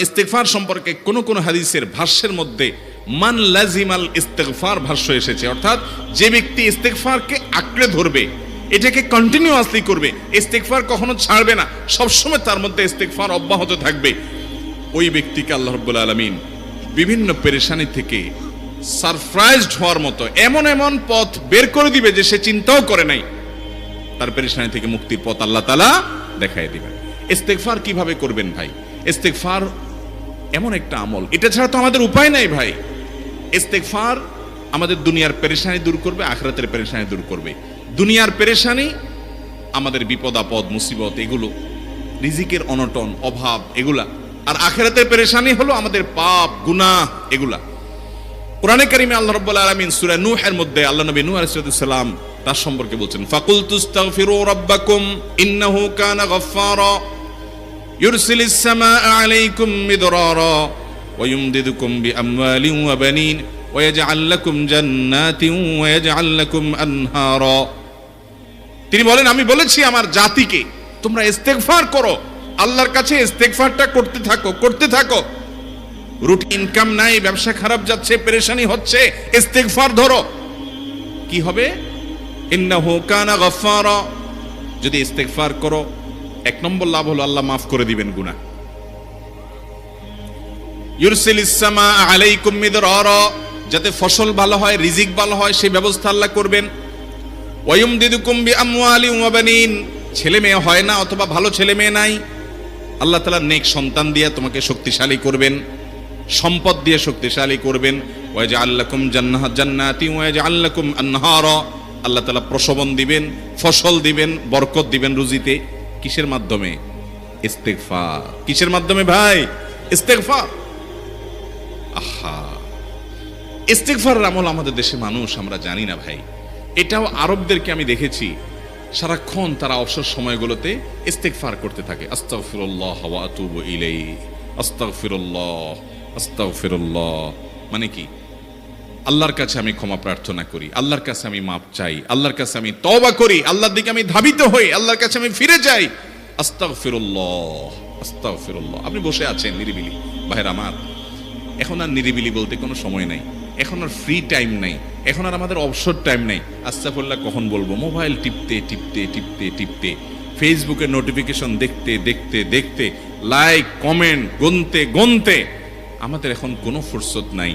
ইস্তেগফার সম্পর্কে কোন কোন হাদিসের ভাষ্যের মধ্যে মান লাজিমাল ইস্তেগফার ভাষ্য এসেছে। অর্থাৎ যে ব্যক্তি ইস্তেগফারকে আঁকড়ে ধরবে, এটাকে কন্টিনিউয়াসলি করবে, ইস্তেগফার কখনো ছাড়বে না, সবসময় তার মধ্যে ইস্তেগফার অব্যাহত থাকবে। ওই ব্যক্তিকে আল্লাহ রাব্বুল আলামিন বিভিন্ন পেরেশানি থেকে সারপ্রাইজড হওয়ার মতো এমন এমন পথ বের করে দিবে যে সে চিন্তাও করে নাই। তার পেরেশানি থেকে মুক্তির পথ আল্লাহ তালা দেখাই দিবেন। ইস্তেগফার কীভাবে করবেন ভাই? ইস্তেগফার এমন একটা আমল। এটা ছাড়া তো আমাদের উপায় নাই ভাই। ইস্তেগফার আমাদের দুনিয়ার পেরেশানি দূর করবে, আখরাতের পেরেশানি দূর করবে। দুনিয়ার পেরেশানি আমাদের বিপদ, আপদ, মুসিবত, এগুলো, রিজিকের অনটন, অভাব, এগুলা। আর আখেরাতের পেরেশানি হলো আমাদের পাপ, গুনাহ, এগুলা। কোরআনে কারিমে আল্লাহ রাব্বুল আলামিন সূরা নূহের মধ্যে আল্লাহ নবী নূহ আলাইহিস সালাম তার সম্পর্কে বলছেন ফাকুল তুস্তাগফিরু রাব্বাকুম, ইন্নাহু কানা গফফারা। ইউরসিলিস সামাআ আলাইকুম মিদরারা ويمددكم بأموال وبنين ويجعل لكم جنات ويجعل لكم أنهارا তিনি বলেন আমি বলেছি আমার জাতিকে তোমরা ইস্তেগফার করো আল্লাহর কাছে ইস্তেগফারটা করতে থাকো করতে থাকো রুট ইনকাম নাই ব্যবসা খারাপ যাচ্ছে পেরেশানি হচ্ছে ইস্তেগফার ধরো কি হবে ইন্নাহু কানা গফফারা যদি ইস্তেগফার করো এক নম্বর লাভ হলো আল্লাহ মাফ করে দিবেন গুনাহ। ইউরসিলিস সামা আলাইকুম মিদরারা, যাতে ফসল ভালো হয়, রিজিক ভালো হয়, সেই ব্যবস্থা আল্লাহ করবেন। ওয়ায়ুমদিদুকুম বিআমওয়ালি ওয়া বানিন, ছেলে মেয়ে হয় না অথবা ভালো ছেলে মেয়ে নাই, আল্লাহ তাআলা নেক সন্তান দিয়ে তোমাকে শক্তিশালী করবেন, সম্পদ দিয়ে শক্তিশালী করবেন। ওয়াজআল লাকুম জান্নাহ, জান্নাতি, ওয়াজআল লাকুম আনহারা, আল্লাহ তাআলা প্রসবন দিবেন, ফসল দিবেন, বরকত দিবেন রুজিতে। কিসের মাধ্যমে? ইস্তেগফার। কিসের মাধ্যমে ভাই? ইস্তেগফার। আহা। ইস্তেগফারের আমল আমাদের দেশে মানুষ, আমরা জানি না ভাই। এটাও আরবদেরকে আমি দেখেছি। সারাক্ষণ তারা অবসর সময়গুলোতে ইস্তেগফার করতে থাকে। আস্তাগফিরুল্লাহ ওয়া আতুবু ইলাই আস্তাগফিরুল্লাহ আস্তাগফিরুল্লাহ। মানে কি? আল্লাহর কাছে আমি ক্ষমা প্রার্থনা করি, আল্লাহর কাছে আমি মাপ চাই, আল্লাহর কাছে আমি তওবা করি, আল্লাহর দিকে আমি ধাবিত হই, আল্লাহর কাছে আমি ফিরে যাই। আস্তাগফিরুল্লাহ আস্তাগফিরুল্লাহ। আপনি বসে আছেন নিরিবিলি। ভাইরা আমার, এখন আর নিরিবিলি বলতে কোনো সময় নাই। এখন আর ফ্রি টাইম নাই। এখন আর আমাদের অবসর টাইম নাই। আস্তাফুল্লাহ কখন বলব? মোবাইল টিপতে টিপতে টিপতে টিপতে। ফেসবুকের নোটিফিকেশন দেখতে দেখতে দেখতে। লাইক কমেন্ট গুনতে গুনতে। আমাদের এখন কোনো ফুরসত নাই।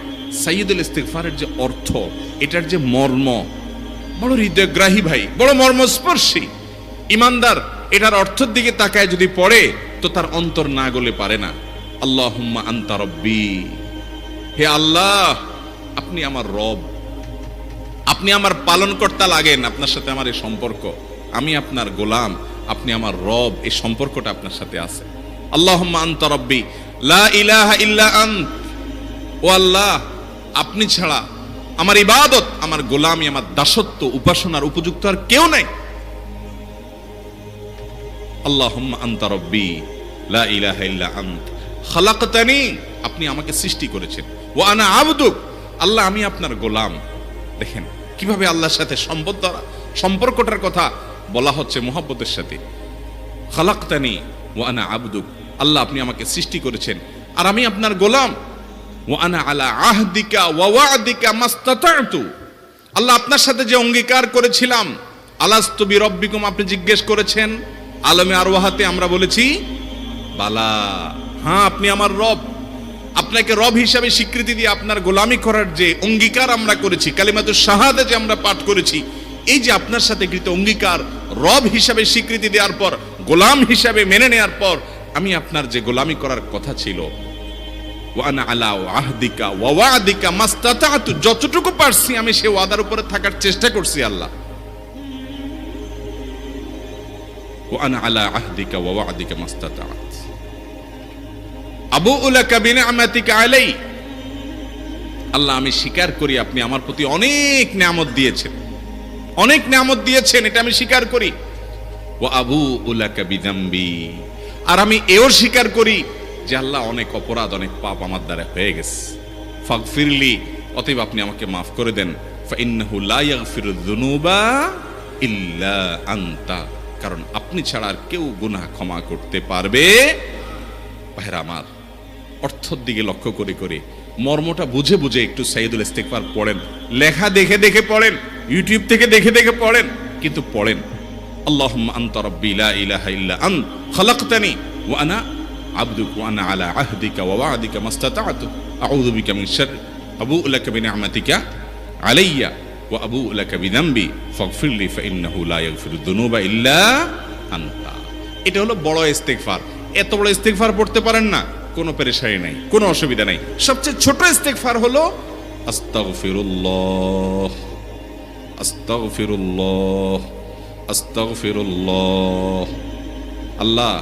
সাইয়দুল ইস্তেকফারের যে অর্থ, এটার যে মর্ম, বড় হৃদয়গ্রাহী ভাই, বড় মর্মস্পর্শী। ইমানদার, এটার অর্থের দিকে তাকায় যদি পড়ে, তো তার অন্তর না গলে পারে না। আল্লাহুম্মা আন্তা রব্বি। হে আল্লাহ, আপনি আমার রব। আপনি আমার পালনকর্তা লাগেন আপনার সাথে আমার এই সম্পর্ক। আমি আপনার গোলাম, আপনি আমার রব, এই সম্পর্কটা আপনার সাথে আছে। আল্লাহ আন্ত রব্বি। লা ইলাহা ইল্লা আন্ত ও আল্লাহ আপনি ছাড়া আমার ইবাদত, আমার গোলামি, আমার দাসত্ব, উপাসনার উপযুক্ত আর কেউ নাই। আল্লাহ আন্ত খালাকতানি, আপনি আমাকে সৃষ্টি করেছেন। ও আনা আবদুক, আল্লাহ আমি আপনার গোলাম। দেখেন, কীভাবে আল্লাহর সাথে সম্পদ সম্পর্কটার কথা বলা হচ্ছে মোহাব্বতের সাথে। খালাক্তানি ও আনা আবদুক, আল্লাহ আপনি আমাকে সৃষ্টি করেছেন। আর আমি আপনার গোলাম। ও আনা আলা আহদিকা ওয়াদিকা মাস্তাতাতু। আল্লাহ আপনার সাথে যে অঙ্গীকার করেছিলাম আলাস্তবি রব্বিকুম আপনি জিজ্ঞেস করেছেন, আলমে আরওয়াহাতে আমরা বলেছি, বালা হ্যাঁ আপনি আমার রব। আপনাকে রব হিসাবে স্বীকৃতি দিয়ে আপনার গোলামি করার যে অঙ্গীকার আমরা করেছি কালিমাতুর শাহাদা যে আমরা পাঠ করেছি, এই যে আপনার সাথে কৃত অঙ্গীকার, রব হিসাবে স্বীকৃতি দেওয়ার পর, গোলাম হিসাবে মেনে নেওয়ার পর, আমি আপনার যে গোলামি করার কথা ছিল ওয়ানা আলা আহদিকা ওয়াদিকা যতটুকু পারছি আমি সে ওয়াদার উপরে থাকার চেষ্টা করছি আল্লাহ। ওয়ানা আলা আহদিকা ওয়াদিকা আবু উলাকা বিনিআমাতিকা আলাই। আল্লাহ, আমি স্বীকার করি আপনি আমার প্রতি অনেক নিয়ামত দিয়েছেন। অনেক নিয়ামত দিয়েছেন, এটা আমি স্বীকার করি। ও আবু উলাকা বিদাম্বি। আর আমি এও স্বীকার করি যে আল্লাহ অনেক অপরাধ, অনেক পাপ আমার দ্বারা হয়ে গেছে। ফাঁক ফিরলি অতএব আপনি আমাকে মাফ করে দেন। ইল্লা আন্তা। কারণ আপনি ছাড়া আর কেউ গুনা ক্ষমা করতে পারবে। আমার, অর্থর দিকে লক্ষ্য করে করে মর্মটা বুঝে বুঝে একটু সাইদুল ইস্তেকবার পড়েন। লেখা দেখে দেখে পড়েন। ইউটিউব থেকে দেখে দেখে পড়েন। কিন্তু পড়েন আল্লাহ আন্তর ইলা ইলাহা ইল্লা আন, খালাকতানি ওয়ানা আব্দুক ওয়ানা আলা আহদিকা ওয়া ওয়াদিকা মাস্তাতাতু। আউযু বিকা মিন শাররি। আবু লাকা বিনিআমাতিকা আলাইয়া ওয়া আবু লাকা বিযামবি ফাগফিরলি ফাইন্নাহু লা ইয়াগফিরু যুনুবা ইল্লা আনতা। এটা হলো বড় ইস্তেগফার। এত বড় ইস্তেগফার পড়তে পারেন না। কোনো পেরেশানি নাই, কোনো অসুবিধা নাই। সবচেয়ে ছোট ইস্তেগফার হলো আস্তাগফিরুল্লাহ। আস্তাগফিরুল্লাহ। আস্তাগফিরুল্লাহ। আল্লাহ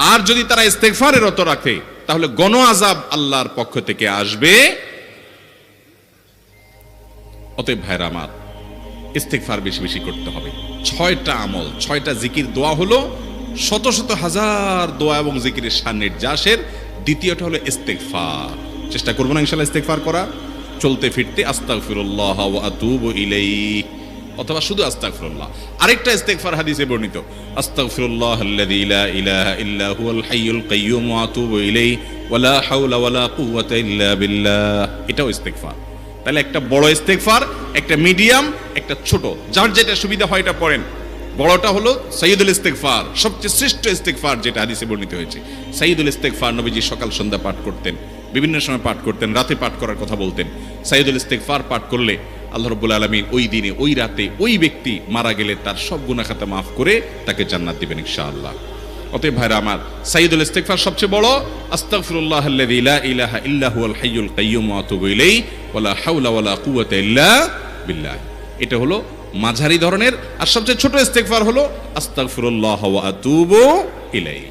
আর যদি তারা ইস্তেগফারে রত রাখে, তাহলে গণ আজাব আল্লাহর পক্ষ থেকে আসবে। অতএব ভাইরা আমার, ইস্তেগফার বেশি বেশি করতে হবে। ছয়টা আমল, ছয়টা জিকির দোয়া হলো শত শত হাজার দোয়া এবং জিকিরের সান্নির্যাসের দ্বিতীয়টা হলো ইস্তেগফার। চেষ্টা করব না ইনশাল্লাহ ইস্তেগফার করা চলতে ফিরতে আস্তাগফিরুল্লাহ ওয়া আতুবু অথবা শুধু আস্তাগফিরুল্লাহ। আরেকটা ইস্তেগফার হাদিসে বর্ণিত, আস্তাগফিরুল্লাহ আল্লাযী লা ইলাহা ইল্লা হুয়াল হাইয়ুল কাইয়্যুম ওয়া আতুবু ইলাইহি ওয়া লা হাওলা ওয়া লা কুওয়াতা ইল্লা বিল্লাহ। এটাও ইস্তেগফার। তাহলে একটা বড় ইস্তেগফার, একটা মিডিয়াম, একটা ছোট, যার যেটা সুবিধা হয় এটা পড়েন। বড়টা হলো সাইয়দুল ইস্তেগফার, সবচেয়ে শ্রেষ্ঠ ইস্তেগফার যেটা হাদিসে বর্ণিত হয়েছে। সাইয়দুল ইস্তেগফার নবীজি সকাল সন্ধ্যা পাঠ করতেন, বিভিন্ন সময় পাঠ করতেন, রাতে পাঠ করার কথা বলতেন। সাইয়দুল ইস্তেগফার পাঠ করলে আল্লাহ রব্বুল আলমিন ওই দিনে, ওই রাতে ওই ব্যক্তি মারা গেলে তার সব গুনাহ খাতা মাফ করে তাকে জান্নাত দিবেন ইনশাআল্লাহ। অতএব ভাইরা আমার সাইয়দুল ইস্তেগফার সবচেয়ে বড়, আস্তাগফিরুল্লাহ আল্লাযী লা ইলাহা ইল্লা হুয়াল হাইয়ুল কাইয়্যুম ওয়া আতুবু ইলাইহি ওয়ালা হাওলা ওয়ালা কুওয়াতা ইল্লা বিল্লাহ। এটা হলো মাঝারি ধরনের, আর সবচেয়ে ছোট ইস্তেগফার হলো আস্তাগফিরুল্লাহ ওয়া আতুবু ইলাইহি।